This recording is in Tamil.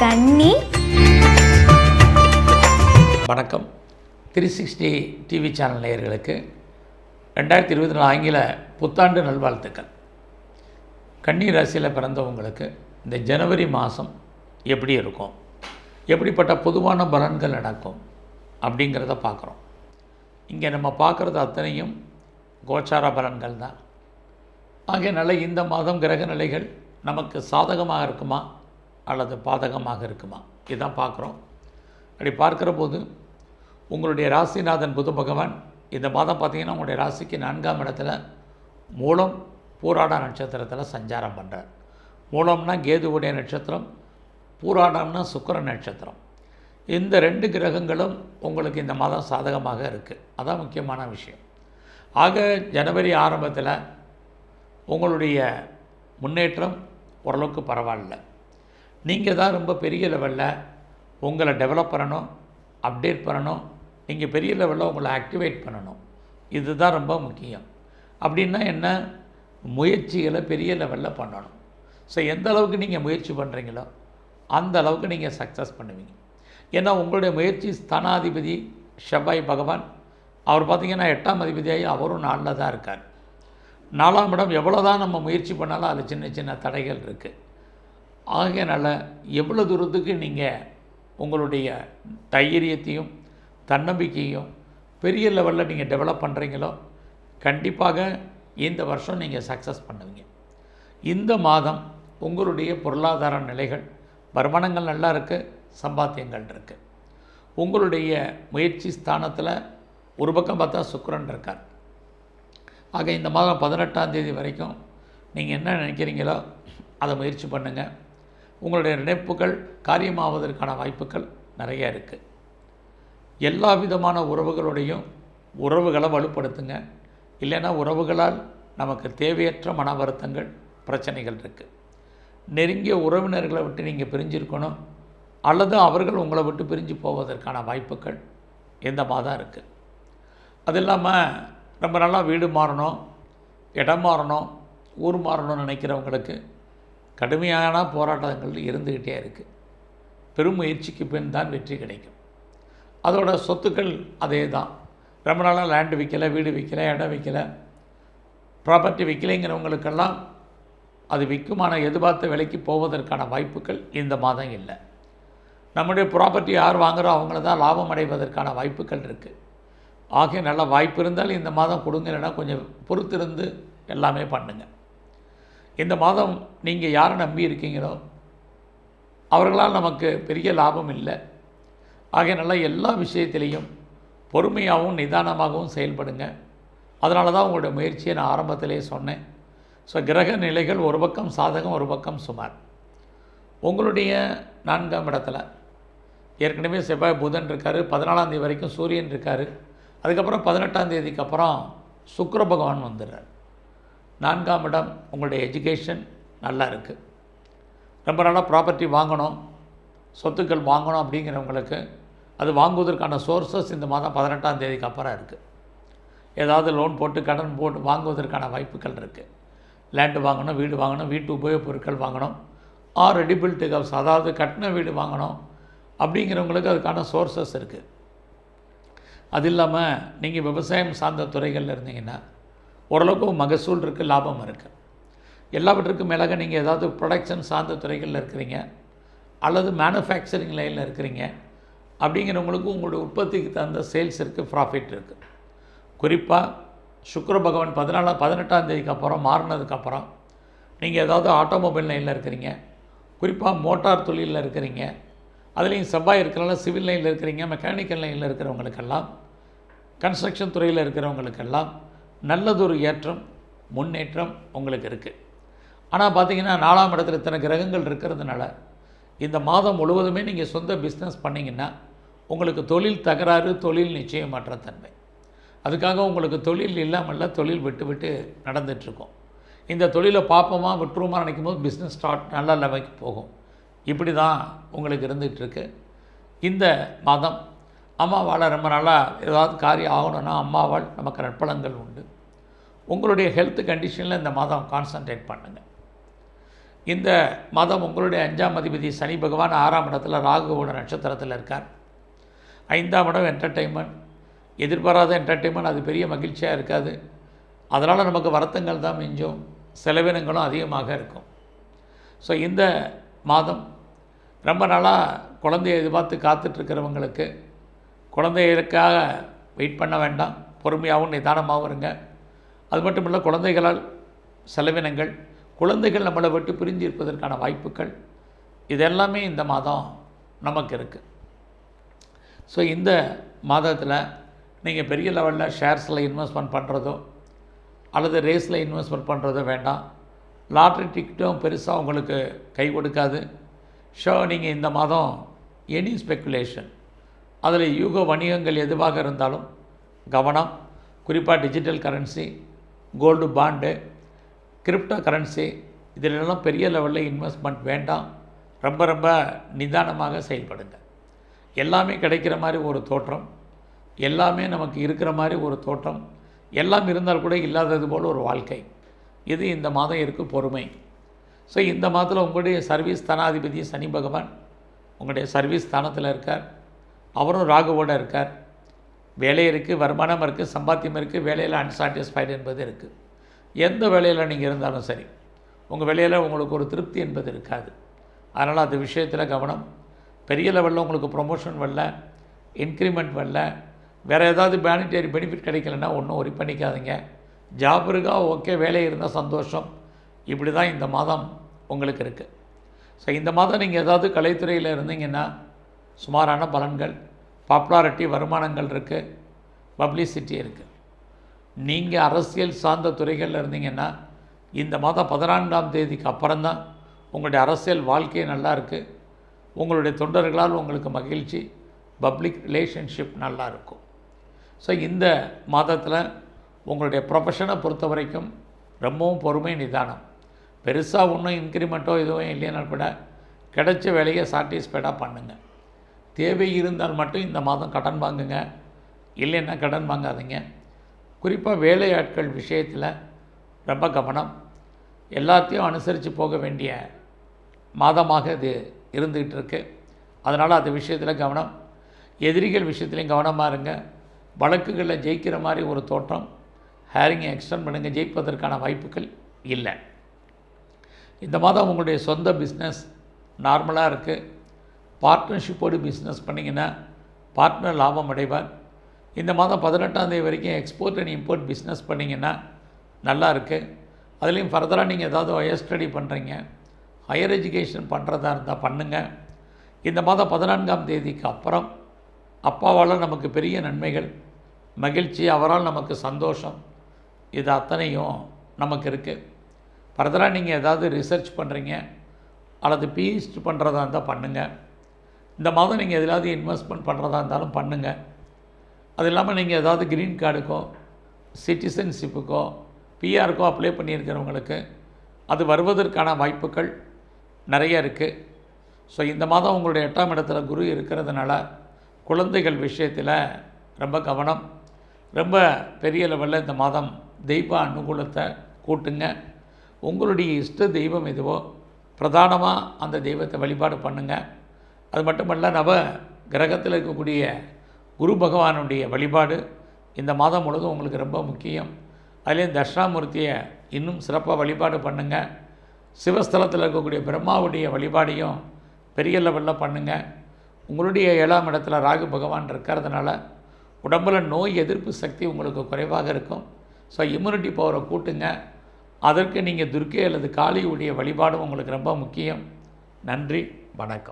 கன்னி வணக்கம். த்ரீ சிக்ஸ்டி டிவி சேனல் நேயர்களுக்கு ரெண்டாயிரத்தி இருபத்தி நாலு ஆங்கில புத்தாண்டு நல்வாழ்த்துக்கள். கன்னி ராசியில் பிறந்தவங்களுக்கு இந்த ஜனவரி மாதம் எப்படி இருக்கும்? எப்படிப்பட்ட பொதுவான பலன்கள் நடக்கும்? அப்படிங்கிறத பார்க்குறோம். இங்கே நம்ம பார்க்குறது அத்தனையும் கோச்சார பலன்கள் தான். ஆகையனால இந்த மாதம் கிரக நிலைகள் நமக்கு சாதகமாக இருக்குமா? அல்லது பாதகமாக இருக்குமா? இதுதான் பார்க்குறோம். அப்படி பார்க்குற போது உங்களுடைய ராசிநாதன் புது பகவான் இந்த மாதம் பார்த்தீங்கன்னா உங்களுடைய ராசிக்கு நான்காம் இடத்துல மூலம் பூராட நட்சத்திரத்தில் சஞ்சாரம் பண்ணுறார் மூலம்னா கேதுவுடைய நட்சத்திரம் பூராடம்னா சுக்கர நட்சத்திரம். இந்த ரெண்டு கிரகங்களும் உங்களுக்கு இந்த மாதம் சாதகமாக இருக்குது அதான் முக்கியமான விஷயம். ஆக ஜனவரி ஆரம்பத்தில் உங்களுடைய முன்னேற்றம் ஓரளவுக்கு பரவாயில்ல. நீங்கள் தான் ரொம்ப பெரிய லெவலில் உங்களை டெவலப் பண்ணணும் அப்டேட் பண்ணணும். நீங்கள் பெரிய லெவலில் உங்களை ஆக்டிவேட் பண்ணணும். இதுதான் ரொம்ப முக்கியம். அப்படின்னா என்ன? முயற்சிகளை பெரிய லெவலில் பண்ணணும். ஸோ எந்த அளவுக்கு நீங்கள் முயற்சி பண்ணுறீங்களோ அந்த அளவுக்கு நீங்கள் சக்ஸஸ் பண்ணுவீங்க. ஏன்னா உங்களுடைய முயற்சி ஸ்தானாதிபதி ஷபாய் பகவான். அவர் பார்த்திங்கன்னா எட்டாம் அதிபதியாகி அவரும் நாளில் தான் இருக்கார். நாலாம் இடம் எவ்வளோ தான் நம்ம முயற்சி பண்ணாலும் அதில் சின்ன சின்ன தடைகள் இருக்குது ஆகையினால் எவ்வளோ தூரத்துக்கு நீங்கள் உங்களுடைய தைரியத்தையும் தன்னம்பிக்கையும் பெரிய லெவலில் நீங்கள் டெவலப் பண்ணுறீங்களோ கண்டிப்பாக இந்த வருஷம் நீங்கள் சக்ஸஸ் பண்ணுவீங்க. இந்த மாதம் உங்களுடைய பொருளாதார நிலைகள் வருமானங்கள் நல்லா இருக்குது சம்பாத்தியங்கள் இருக்குது உங்களுடைய முயற்சி ஸ்தானத்தில் ஒரு பக்கம் பார்த்தா சுக்கரன் இருக்கார். ஆக இந்த மாதம் பதினெட்டாம் தேதி வரைக்கும் நீங்கள் என்ன நினைக்கிறீங்களோ அதை முயற்சி பண்ணுங்கள் உங்களுடைய நினைப்புகள் காரியமாவதற்கான வாய்ப்புகள் நிறைய இருக்குது எல்லா விதமான உறவுகளுடையும் உறவுகளை வலுப்படுத்துங்க. இல்லைன்னா உறவுகளால் நமக்கு தேவையற்ற மன வருத்தங்கள் பிரச்சனைகள் இருக்குது நெருங்கிய உறவினர்களை விட்டு நீங்கள் பிரிஞ்சிருக்கணும். அல்லது அவர்கள் உங்களை விட்டு பிரிஞ்சு போவதற்கான வாய்ப்புகள் எந்த மாதம் இருக்குது அது இல்லாமல் ரொம்ப நல்லா வீடு மாறணும் இடம் மாறணும் ஊர் மாறணும்னு நினைக்கிறவங்களுக்கு கடுமையான போராட்டங்கள் இருந்துக்கிட்டே இருக்குது பெரும் முயற்சிக்கு பின் தான் வெற்றி கிடைக்கும். அதோட சொத்துக்கள் அதே தான் ரொம்ப நாளாக லேண்டு விற்கலை வீடு விற்கலை இடம் விற்கலை ப்ராப்பர்ட்டி விற்கலைங்கிறவங்களுக்கெல்லாம் அது விற்குமான எதிர்பார்த்த விலைக்கு போவதற்கான வாய்ப்புகள் இந்த மாதம் இல்லை. நம்முடைய ப்ராப்பர்ட்டி யார் வாங்குகிறோ அவங்கள தான் லாபம் அடைவதற்கான வாய்ப்புகள் இருக்குது ஆகிய நல்ல வாய்ப்பு இருந்தால் இந்த மாதம் கொடுங்க இல்லைன்னா கொஞ்சம் பொறுத்திருந்து எல்லாமே பண்ணுங்கள் இந்த மாதம் நீங்கள் யாரை நம்பி இருக்கீங்களோ அவர்களால் நமக்கு பெரிய லாபம் இல்லை. ஆகையினால எல்லா விஷயத்திலையும் பொறுமையாகவும் நிதானமாகவும் செயல்படுங்க. அதனால தான் உங்களுடைய முயற்சியை நான் ஆரம்பத்திலே சொன்னேன். ஸோ கிரக நிலைகள் ஒரு பக்கம் சாதகம் ஒரு பக்கம் சுமார். உங்களுடைய நான்காம் இடத்துல ஏற்கனவே செவ்வாய் புதன் இருக்கார் பதினாலாம் தேதி வரைக்கும் சூரியன் இருக்கார். அதுக்கப்புறம் பதினெட்டாம் தேதிக்கு அப்புறம் சுக்கர பகவான் வந்துடுறார். நான்காம் இடம் உங்களுடைய எஜுகேஷன் நல்லா இருக்குது ரொம்ப நாளாக ப்ராப்பர்ட்டி வாங்கணும் சொத்துக்கள் வாங்கணும் அப்படிங்கிறவங்களுக்கு அது வாங்குவதற்கான சோர்ஸஸ் இந்த மாதம் பதினெட்டாம் தேதிக்கு அப்புறம் இருக்குது ஏதாவது லோன் போட்டு கடன் போட்டு வாங்குவதற்கான வாய்ப்புகள் இருக்குது லேண்டு வாங்கணும் வீடு வாங்கணும் வீட்டு உபயோகப் பொருட்கள் வாங்கணும் ஆர் ரெடிபில்டு ஹவுஸ் அதாவது கட்டின வீடு வாங்கணும் அப்படிங்கிறவங்களுக்கு அதுக்கான சோர்சஸ் இருக்குது அது இல்லாமல் நீங்கள் விவசாயம் சார்ந்த துறைகளில் இருந்தீங்கன்னா ஓரளவுக்கு மகசூல் இருக்குது லாபம் இருக்குது எல்லாவற்றுக்கும் மேலாக நீங்கள் ஏதாவது ப்ரொடக்ஷன் சார்ந்த துறைகளில் இருக்கிறீங்க அல்லது மேனுஃபேக்சரிங் லைனில் இருக்கிறீங்க அப்படிங்கிறவங்களுக்கு உங்களுடைய உற்பத்திக்கு தகுந்த சேல்ஸ் இருக்குது ப்ராஃபிட் இருக்குது குறிப்பாக சுக்கர பகவான் பதினாலாம் பதினெட்டாம் தேதிக்கு அப்புறம் மாறினதுக்கப்புறம் நீங்கள் ஏதாவது ஆட்டோமொபைல் லைனில் இருக்கிறீங்க குறிப்பாக மோட்டார் தொழிலில் இருக்கிறீங்க அதுலேயும் செவ்வாய் இருக்கிறனால சிவில் லைனில் இருக்கிறீங்க மெக்கானிக்கல் லைனில் இருக்கிறவங்களுக்கெல்லாம் கன்ஸ்ட்ரக்ஷன் துறையில் இருக்கிறவங்களுக்கெல்லாம் நல்லதொரு ஏற்றம் முன்னேற்றம் உங்களுக்கு இருக்குது ஆனால் பார்த்தீங்கன்னா நாலாம் இடத்துல இத்தனை கிரகங்கள் இருக்கிறதுனால இந்த மாதம் முழுவதுமே நீங்கள் சொந்த பிஸ்னஸ் பண்ணிங்கன்னா உங்களுக்கு தொழில் தகராறு தொழில் நிச்சயமற்ற தன்மை. அதுக்காக உங்களுக்கு தொழில் இல்லாமல் தொழில் விட்டு விட்டு நடந்துகிட்ருக்கோம் இந்த தொழிலை பார்ப்போமா விட்டுருமா நினைக்கும் போது பிஸ்னஸ் ஸ்டார்ட் நல்ல லெவலுக்கு போகும். இப்படி தான் உங்களுக்கு இருந்துகிட்ருக்கு இந்த மாதம் அம்மாவால் ரொம்ப நாளாக ஏதாவது காரியம் ஆகணும்னா அம்மாவால் நமக்கு நற்பலங்கள் உண்டு. உங்களுடைய ஹெல்த் கண்டிஷனில் இந்த மாதம் கான்சன்ட்ரேட் பண்ணுங்கள் இந்த மாதம் உங்களுடைய அஞ்சாம் அதிபதி சனி பகவான் ஆறாம் இடத்துல ராகுவோட நட்சத்திரத்தில் இருக்கார். ஐந்தாம் இடம் என்டர்டெயின்மெண்ட் எதிர்பாராத என்டர்டெயின்மெண்ட் அது பெரிய மகிழ்ச்சியாக இருக்காது. அதனால் நமக்கு வருத்தங்கள் தான் மிஞ்சும். செலவினங்களும் அதிகமாக இருக்கும். ஸோ இந்த மாதம் ரொம்ப நாளாக குழந்தைய எதிர்பார்த்து காத்துட்ருக்கிறவங்களுக்கு குழந்தைகளுக்காக வெயிட் பண்ண வேண்டாம். பொறுமையாகவும் நிதானமாகவும் இருங்க. அது மட்டும் இல்லை குழந்தைகளால் செலவினங்கள் குழந்தைகள் நம்மளை விட்டு பிரிஞ்சு இருப்பதற்கான வாய்ப்புகள் இதெல்லாமே இந்த மாதம் நமக்கு இருக்குது ஸோ இந்த மாதத்தில் நீங்கள் பெரிய லெவலில் ஷேர்ஸில் இன்வெஸ்ட்மெண்ட் பண்ணுறதோ அல்லது ரேஸில் இன்வெஸ்ட்மெண்ட் பண்ணுறதோ வேண்டாம். லாட்ரி டிக்கெட்டும் பெருசாக உங்களுக்கு கை கொடுக்காது. ஷோ நீங்கள் இந்த மாதம் எனி ஸ்பெக்குலேஷன் அதில் யூக வணிகங்கள் எதுவாக இருந்தாலும் கவனம் குறிப்பாக digital currency gold bond crypto currency இதிலெல்லாம் பெரிய லெவலில் இன்வெஸ்ட்மெண்ட் வேண்டாம். ரொம்ப ரொம்ப நிதானமாக செயல்படுங்க. எல்லாமே கிடைக்கிற மாதிரி ஒரு தோற்றம். எல்லாமே நமக்கு இருக்கிற மாதிரி ஒரு தோற்றம். எல்லாம் இருந்தால் கூட இல்லாதது போல் ஒரு வாழ்க்கை. இது இந்த மாதம் இருக்குது பொறுமை. ஸோ இந்த மாதத்தில் உங்களுடைய சர்வீஸ் ஸ்தானாதிபதி சனி பகவான் உங்களுடைய சர்வீஸ் ஸ்தானத்தில் இருக்கார். அவரும் ராகுவோடு இருக்கார். வேலை இருக்குது வருமானம் இருக்குது சம்பாத்தியம் இருக்குது வேலையில் அன்சாட்டிஸ்ஃபைடு என்பது இருக்குது எந்த வேலையில் நீங்கள் இருந்தாலும் சரி உங்கள் வேலையில் உங்களுக்கு ஒரு திருப்தி என்பது இருக்காது. அதனால் அந்த விஷயத்தில் கவனம். பெரிய லெவலில் உங்களுக்கு ப்ரொமோஷன் வரல இன்க்ரிமெண்ட் வரல வேறு ஏதாவது பேனிட்டரி பெனிஃபிட் கிடைக்கலன்னா ஒன்றும் ஒரி பண்ணிக்காதீங்க. ஜாப் இருக்கா ஓகே வேலை இருந்தால் சந்தோஷம். இப்படி தான் இந்த மாதம் உங்களுக்கு இருக்குது ஸோ இந்த மாதம் நீங்கள் ஏதாவது கலைத்துறையில் இருந்தீங்கன்னா சுமாரான பலன்கள். பாப்புலாரிட்டி வருமானங்கள் இருக்குது பப்ளிசிட்டி இருக்குது நீங்கள் அரசியல் சார்ந்த துறைகளில் இருந்தீங்கன்னா இந்த மாதம் பதினான்காம் தேதிக்கு அப்புறம்தான் உங்களுடைய அரசியல் வாழ்க்கை நல்லா இருக்குது உங்களுடைய தொண்டர்களால் உங்களுக்கு மகிழ்ச்சி. பப்ளிக் ரிலேஷன்ஷிப் நல்லா இருக்கும். ஸோ இந்த மாதத்தில் உங்களுடைய ப்ரொஃபஷனை பொறுத்த வரைக்கும் ரொம்பவும் பொறுமை நிதானம். பெருசாக ஒன்றும் இன்க்ரிமெண்ட்டோ எதுவும் இல்லைன்னா கூட கிடைச்ச வேலையை சாட்டிஸ்ஃபைடாக பண்ணுங்கள் தேவை இருந்தால் மட்டும் இந்த மாதம் கடன் வாங்குங்க. இல்லைன்னா கடன் வாங்காதீங்க. குறிப்பாக வேலையாட்கள் விஷயத்தில் ரொம்ப கவனம். எல்லாத்தையும் அனுசரித்து போக வேண்டிய மாதமாக இது இருந்துக்கிட்டு இருக்குது அதனால் அந்த விஷயத்தில் கவனம். எதிரிகள் விஷயத்துலையும் கவனமாக இருங்க. வழக்குகளில் ஜெயிக்கிற மாதிரி ஒரு தோற்றம். ஹேரிங்கை எக்ஸ்டெண்ட் பண்ணுங்கள் ஜெயிப்பதற்கான வாய்ப்புகள் இல்லை. இந்த மாதம் உங்களுடைய சொந்த பிஸ்னஸ் நார்மலாக இருக்குது பார்ட்னர்ஷிப்போடு பிஸ்னஸ் பண்ணிங்கன்னா பார்ட்னர் லாபம் அடைவார். இந்த மாதம் பதினெட்டாந்தேதி வரைக்கும் எக்ஸ்போர்ட் அண்ட் இம்போர்ட் பிஸ்னஸ் பண்ணிங்கன்னா நல்லா இருக்குது அதுலேயும் ஃபர்தராக நீங்கள் ஏதாவது ஹையர் ஸ்டடி பண்ணுறீங்க ஹையர் எஜுகேஷன் பண்ணுறதா இருந்தால் பண்ணுங்கள் இந்த மாதம் பதினான்காம் தேதிக்கு அப்புறம் அப்பாவால் நமக்கு பெரிய நன்மைகள் மகிழ்ச்சி அவரால் நமக்கு சந்தோஷம் இது அத்தனையும் நமக்கு இருக்குது ஃபர்தராக நீங்கள் ஏதாவது ரிசர்ச் பண்ணுறீங்க அல்லது பிஹெச்டி பண்ணுறதா இருந்தால் பண்ணுங்கள் இந்த மாதம் நீங்கள் எதிலாவது இன்வெஸ்ட்மெண்ட் பண்ணுறதா இருந்தாலும் பண்ணுங்கள் அது இல்லாமல் நீங்கள் ஏதாவது க்ரீன் கார்டுக்கோ சிட்டிசன்ஷிப்புக்கோ பிஆருக்கோ அப்ளை பண்ணியிருக்கிறவங்களுக்கு அது வருவதற்கான வாய்ப்புகள் நிறைய இருக்குது ஸோ இந்த மாதம் உங்களுடைய எட்டாம் இடத்துல குரு இருக்கிறதுனால குழந்தைகள் விஷயத்தில் ரொம்ப கவனம். ரொம்ப பெரிய லெவலில் இந்த மாதம் தெய்வ அனுகூலத்தை கூட்டுங்க. உங்களுடைய இஷ்ட தெய்வம் எதுவோ பிரதானமாக அந்த தெய்வத்தை வழிபாடு பண்ணுங்கள் அது மட்டுமல்ல நவ கிரகத்தில் இருக்கக்கூடிய குரு பகவானுடைய வழிபாடு இந்த மாதம் முழுதும் உங்களுக்கு ரொம்ப முக்கியம். அதுலேயும் தட்சிணாமூர்த்தியை இன்னும் சிறப்பாக வழிபாடு பண்ணுங்கள் சிவஸ்தலத்தில் இருக்கக்கூடிய பிரம்மாவுடைய வழிபாடையும் பெரிய லெவலில் பண்ணுங்கள் உங்களுடைய ஏழாம் இடத்துல ராகு பகவான் இருக்கிறதுனால உடம்பில் நோய் எதிர்ப்பு சக்தி உங்களுக்கு குறைவாக இருக்கும். ஸோ இம்யூனிட்டி பவரை கூட்டுங்க. அதற்கு நீங்கள் துர்க்கை அல்லது காளியுடைய வழிபாடும் உங்களுக்கு ரொம்ப முக்கியம். நன்றி வணக்கம்.